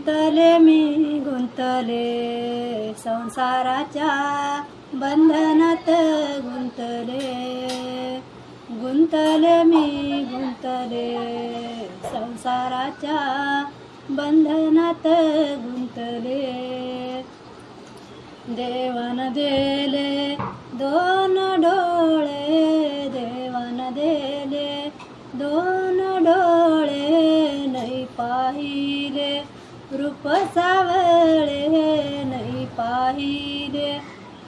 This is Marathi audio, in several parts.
गुंतले मी गुंतले. संसाराच्या बंधनात गुंतले. गुंतले मी गुंतले. संसाराच्या बंधनात गुंतले. देवन देले दोन डोळे देवन देले दोन डोळे. नाही पाही रूप सावळे नाही पाहिले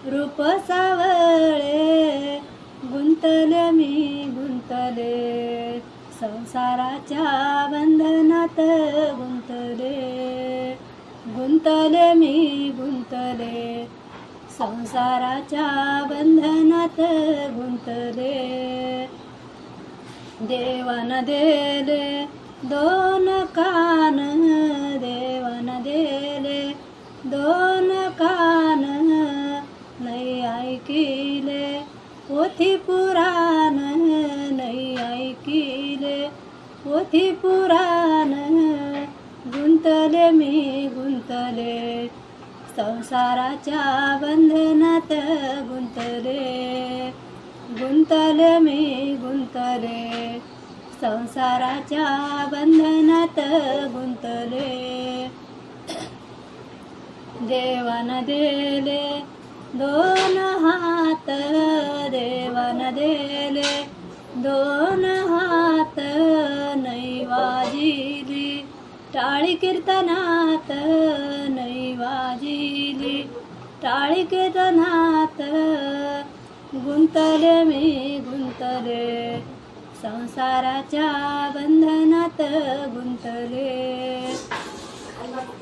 रूप सावळे गुंतले मी गुंतले. संसाराच्या बंधनात गुंतले. गुंतले मी गुंतले. संसाराच्या बंधनात गुंतले. देवान देले दोन कान दोन कान नाही ऐकिले पोथी पुराण नाही ऐकिले पोथी पुराण गुंतले मी गुंतले. संसाराच्या बंधनात गुंतले गुंतले मी गुंतले. संसाराच्या बंधनात गुंतले. देवन दिले दोन हात देवन दिले दोन हात नाही वाजिली टाळी कीर्तनात नाही वाजिली टाळी कीर्तनात गुंतले मी गुंतले संसाराच्या बंधनात गुंतले.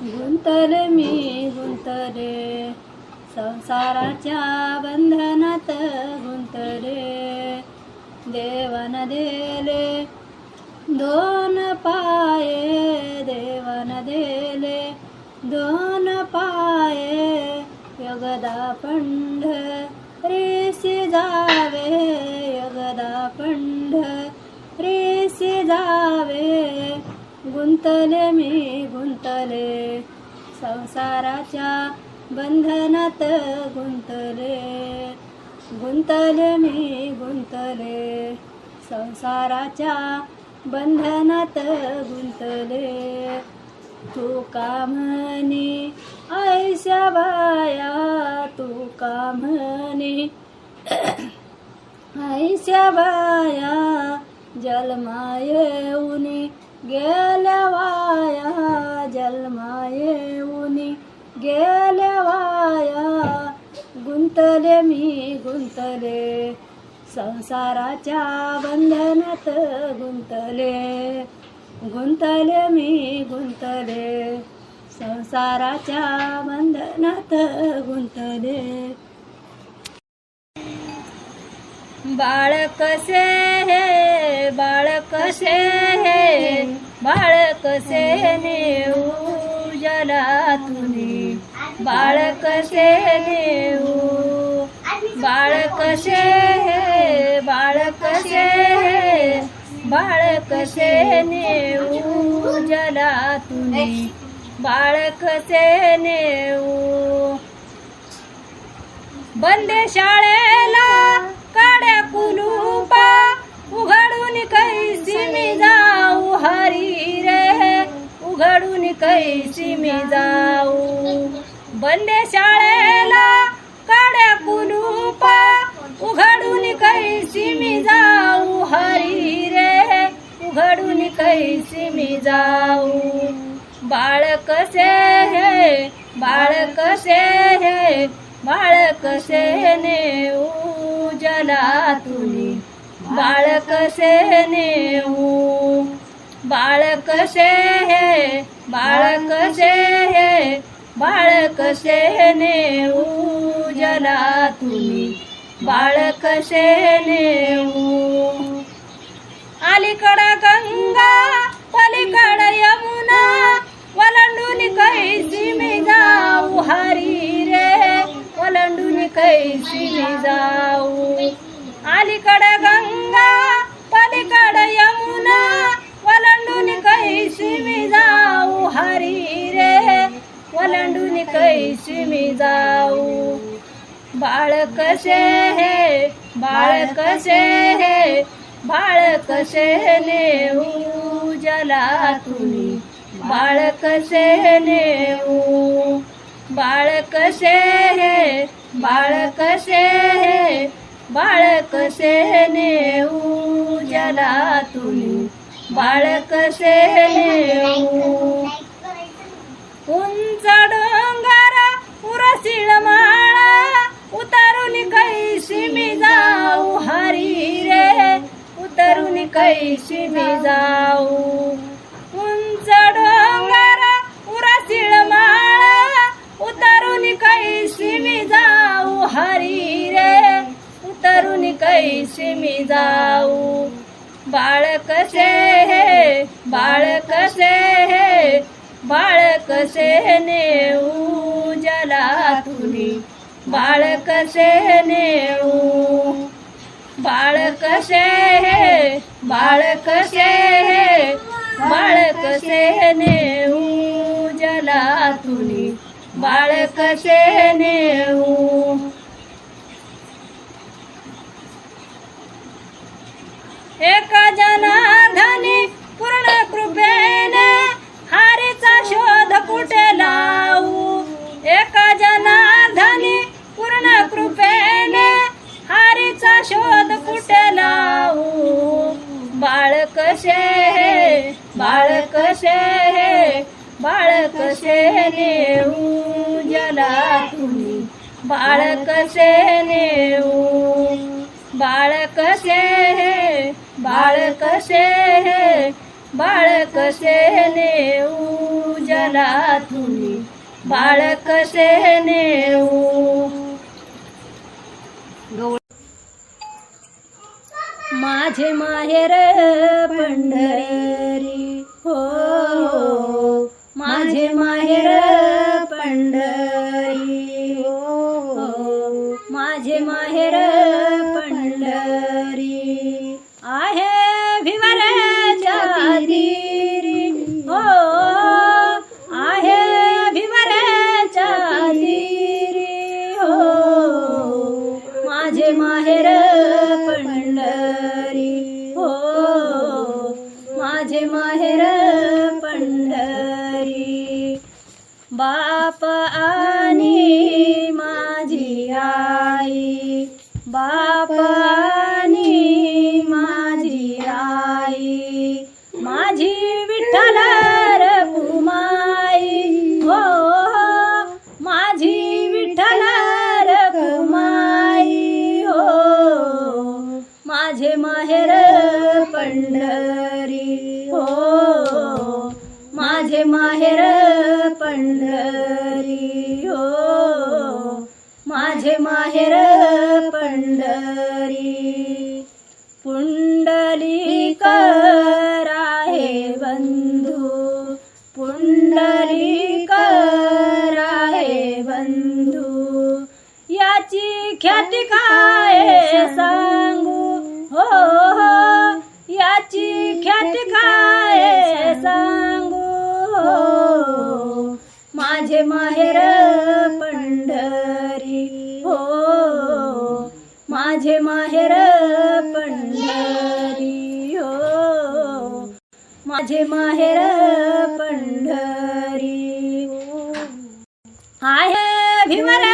गुंतले मी गुंतले संसाराच्या बंधनात गुंतले देवन देले दोन पाये. देवन देले दोन पाये. योगदा पंढ रेसी जावे. योगदा पंढ रेसी जावे. गुंतले मी गुंतले. संसाराच्या बंधनात गुंतले. गुंतले मी गुंतले. संसाराच्या बंधनात गुंतले. तू का म्हणी ऐशा बाया? तू का म्हणी ऐशा बाया? जलमायेऊनी गेल्या वाया जलमायेऊनी गेल्या वाया गुंतले मी गुंतले. संसाराच्या बंधनात गुंतले. गुंतले मी गुंतले. संसाराच्या बंधनात गुंतले. बाळ कसे हे बाळ कसे हे बाळ कसे नेऊ जला तुनी बाळ कसे नेऊ बाळ कसे हे बाळ कसे हे बाळ कसे नेऊ जला बाळ कसे नेऊ. बंदे शाळेला काड्या कुलूपा उघडून कैसी मी जाऊ हरी रे. उघडून कैसी मी जाऊ. बंदे शाळेला काड्या कुलूपा उघडून कैसी मी जाऊ हरी रे. उघडून कैसी मी जाऊ. बाळ कसे हे बाळ कसे हे बाळ कसे नेऊ? जला तुनी बाळ कसे नेऊ. बाळ कसे हे बाळ कसे हे बाळ कसे नेऊ. जला तुनी बाळ कसे नेऊ. अलीकडं गंगा पलीकड यमुना वलंडून कैसी मी जाऊ हरी रे. वलंडून कैसी मी जाऊ अलीकडं गंगा पलीकडं यमुना वलंडून कैसी मी जाऊ हरी रे. ओलांडून कैसी मी जाऊ. बाळ कसे हे बाळ कसे हे बाळ कसे नेऊ जला तुम्ही बाळ कसे नेऊ बाळ कसे हे बाळ कसे हे बाळ कसे नेऊ जला तुम्ही बाळ कसे नेऊ उंच डोंगरा उरसिळ माळा उतरून कैशी मी जाऊ हरी रे. उतरून कैशी मी जाऊ. उंच डोंगरा उरसिळ माळा उतरून कैशी मी जाऊ हरी रे. कैसी मी जाऊ? बाळ कसे हे? बाळ कसे हे? बाळ कसे नेऊ जला तुनी बाळ कसे नेऊ? बाळ कसे हे? बाळ कसे हे? बाळ कसे नेऊ जला तुनी बाळ कसे नेऊ एका जनाधनी पूर्ण कृपेने हारीचा शोध कुठे लावू? एका जनाधनी पूर्ण कृपेने हारीचा शोध कुठे लावू? बाळ कसे हे? बाळ कसे हे? बाळ कसे नेऊ जला तुम्ही? बाळ कसे नेऊ? बाळ कसे हे? बाळ कसे हे? बाळ कसे नेऊ जला तुम्ही बाळ कसे नेऊ? माझे माहेर पंढरी हो, हो. माझे माहेर पंढरी हो. हो. माझे माहेर ख्याती काय सांगू हो हो याची ख्याती काय सांगू हो माझे माहेर पंढरी हो माझे माहेर पंढरी हो माझे माहेर पंढरी आहे भीमराच्या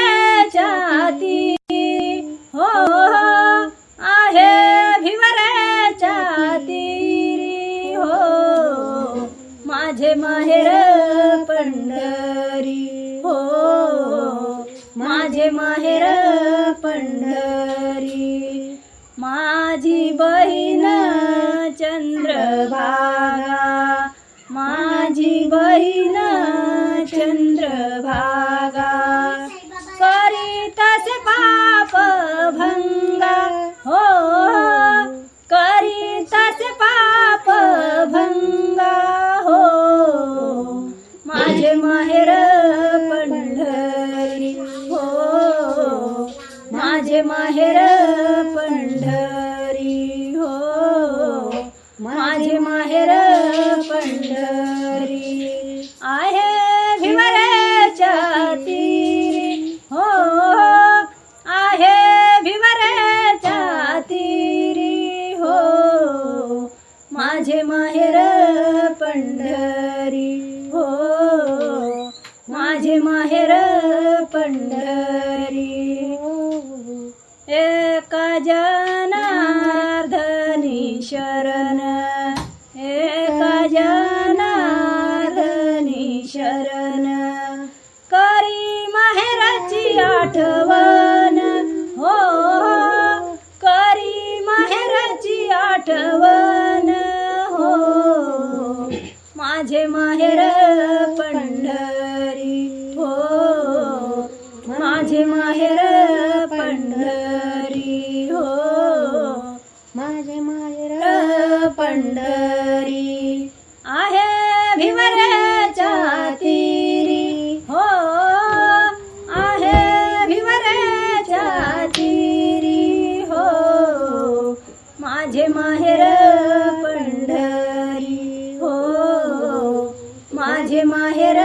माझे माहेर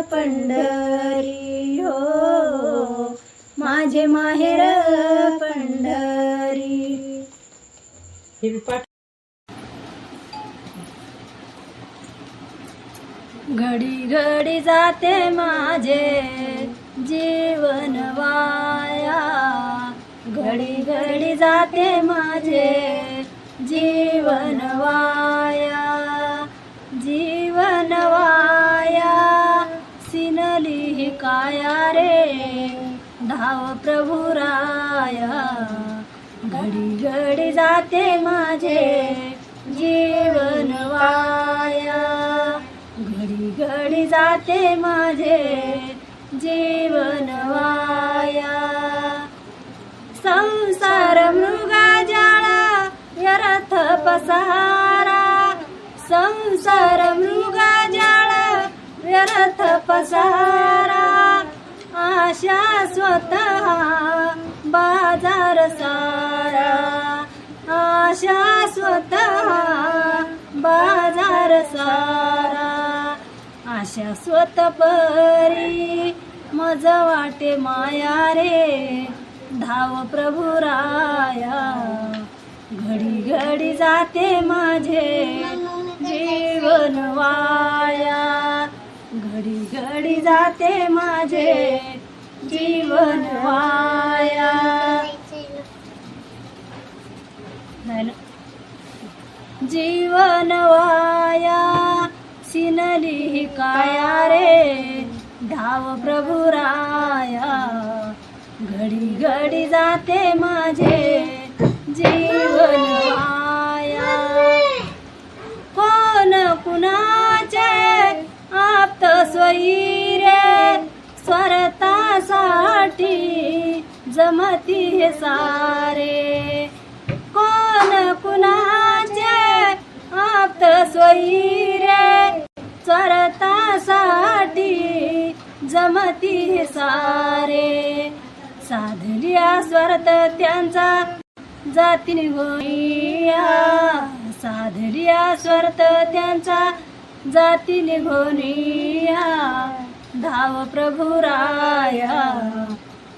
पंढरी हो. माझे माहेर पंढरी. घडी घडी जाते माझे जीवन वाया. घडी घडी जाते माझे जीवन वाया. आया रे धाव प्रभू राया. घडी घडी जाते माझे जीवन वाया. घडी घडी जाते माझे जीवन वाया. संसार मृगा जाळा व्यर्थ पसारा. संसार मृगा जाळा व्यर्थ पसारा. स्वतः बाजार सारा. आशा स्वतः बाजार सारा. आशा स्वत परी मज वाटे माया रे. धाव प्रभु राया. घडी घडी जाते माझे जीवन वाया. घडी घडी जाते माझे काया रे धाव प्रभु राया. घडी घडी जाते माझे जीवन वाया कोण कुणाचे आप्त स्वैरे स्वरतासाठी जमती हे सारे. कोण कुणाचे आप्त स्वैरे स्वरतासाठी जमती सारे. साधलिया स्वरत त्यांचा जाती निघोनिया साधलिया स्वरत त्यांचा जाती निघोनिया धाव प्रभुराया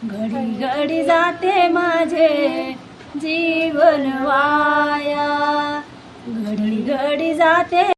घडी घडी जाते माझे जीवन वाया. घडी घडी जाते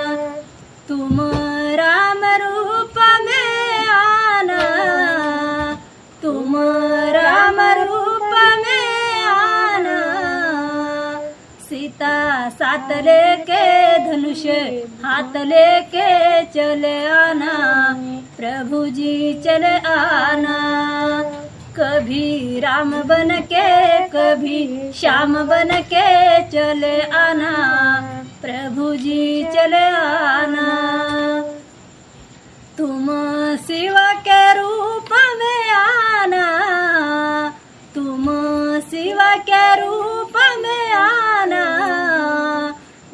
सीता साथ लेके धनुष, हाथ लेके चले आना प्रभु जी चले आना। कभी राम बन के कभी श्याम बन के चले आना प्रभु जी चले आना। तुम शिव के रूप में आना, तुम शिव के रूप में आना।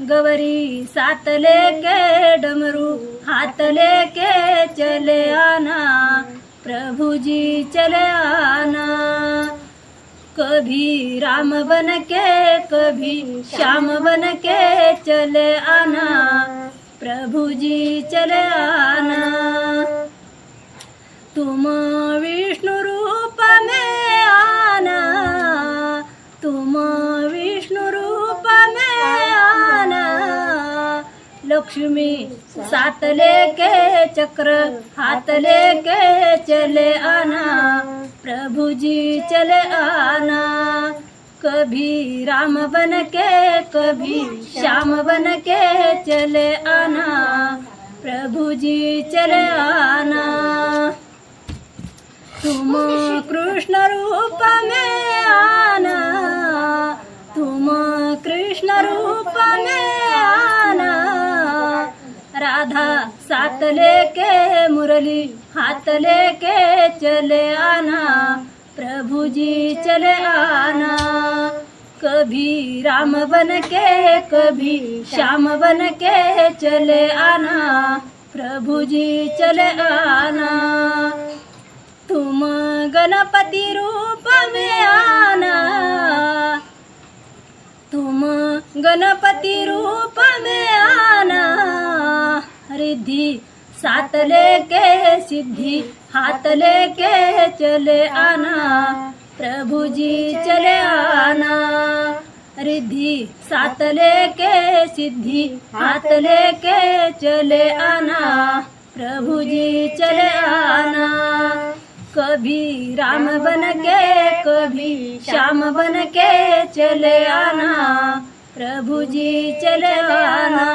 गवरी साथ लेके डमरू हाथ लेके चले आना प्रभु जी चले आना. कभी राम बन के कभी श्याम बन के चले आना प्रभु जी चले आना. तुम विष्णु लक्ष्मी सात लेके चक्र हात लेके चले आना प्रभु जी चले आना। कभी राम बन के कभी श्याम बन के चले आना प्रभु जी चले आना। तुम कृष्ण रूप में आना तुम कृष्ण रूप में राधा साथ लेके मुरली, हाथ लेके चले आना प्रभु जी चले आना। कभी राम बन के कभी श्याम बन के चले आना प्रभु जी चले आना। तुम गणपति रूप में आना, तुम गणपति रूप में आना। साथ लेके सिद्धि, हाथ लेके चले आना। प्रभु जी चले आना। रिद्धि, साथ लेके सिद्धि, हाथ लेके चले आना। प्रभु जी चले आना। कभी राम बन के, कभी श्याम बन के चले आना। प्रभु जी चले आना।